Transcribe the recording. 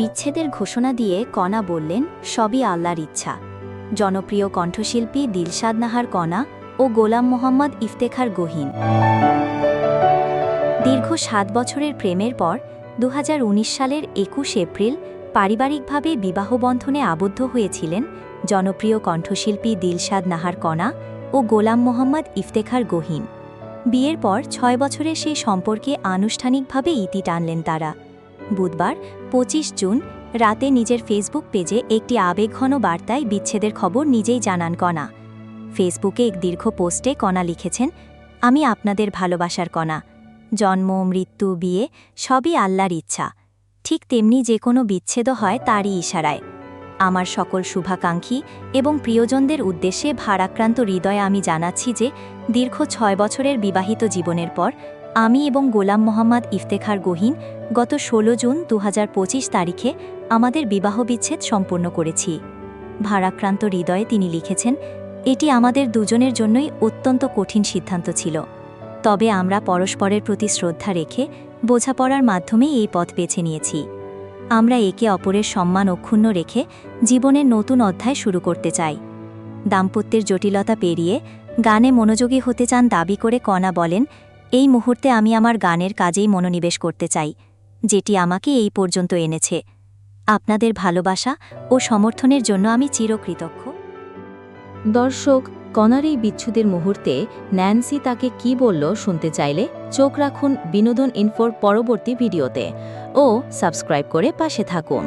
বিচ্ছেদের ঘোষণা দিয়ে কণা বললেন, সবই আল্লাহর ইচ্ছা। জনপ্রিয় কণ্ঠশিল্পী দিলশাদ নাহার কণা ও গোলাম মোহাম্মদ ইফতেখার গহিন। দীর্ঘ সাত বছরের প্রেমের পর দু হাজার উনিশ সালের একুশ এপ্রিল পারিবারিকভাবে বিবাহবন্ধনে আবদ্ধ হয়েছিলেন জনপ্রিয় কণ্ঠশিল্পী দিলশাদ নাহার কণা ও গোলাম মোহাম্মদ ইফতেখার গহিন। বিয়ের পর ছয় বছরের সেই সম্পর্কে আনুষ্ঠানিকভাবে ইতি টানলেন তারা। বুধবার ২৫ জুন, রাতে নিজের ফেসবুক পেজে একটি আবেগঘন বার্তায় বিচ্ছেদের খবর নিজেই জানান কণা। ফেসবুকে এক দীর্ঘ পোস্টে কণা লিখেছেন, আমি আপনাদের ভালোবাসার কণা। জন্ম, মৃত্যু, বিয়ে, সবই আল্লাহর ইচ্ছা। ঠিক তেমনি যে কোনো বিচ্ছেদও হয় তারই ইশারায়। আমার সকল শুভাকাঙ্ক্ষী এবং প্রিয়জনদের উদ্দেশ্যে ভারাক্রান্ত হৃদয়ে আমি জানাচ্ছি যে দীর্ঘ ছয় বছরের বিবাহিত জীবনের পর আমি এবং গোলাম মোহাম্মদ ইফতেখার গহিন গত ১৬ জুন দু হাজার পঁচিশ তারিখে আমাদের বিবাহ বিচ্ছেদ সম্পন্ন করেছি। ভারাক্রান্ত হৃদয়ে তিনি লিখেছেন, এটি আমাদের দুজনের জন্যই অত্যন্ত কঠিন সিদ্ধান্ত ছিল। তবে আমরা পরস্পরের প্রতি শ্রদ্ধা রেখে বোঝাপড়ার মাধ্যমে এই পথ বেছে নিয়েছি। আমরা একে অপরের সম্মান অক্ষুণ্ণ রেখে জীবনের নতুন অধ্যায় শুরু করতে চাই। দাম্পত্যের জটিলতা পেরিয়ে গানে মনোযোগী হতে চান দাবি করে কণা বলেন এই মুহূর্তে আমি আমার গানের কাজেই মনোনিবেশ করতে চাই, যেটি আমাকে এই পর্যন্ত এনেছে। আপনাদের ভালোবাসা ও সমর্থনের জন্য আমি চিরকৃতজ্ঞ। দর্শক কনার এই বিচ্ছুদের মুহূর্তে ন্যান্সি তাকে কি বলল শুনতে চাইলে চোখ রাখুন বিনোদন ইনফোর পরবর্তী ভিডিওতে ও সাবস্ক্রাইব করে পাশে থাকুন।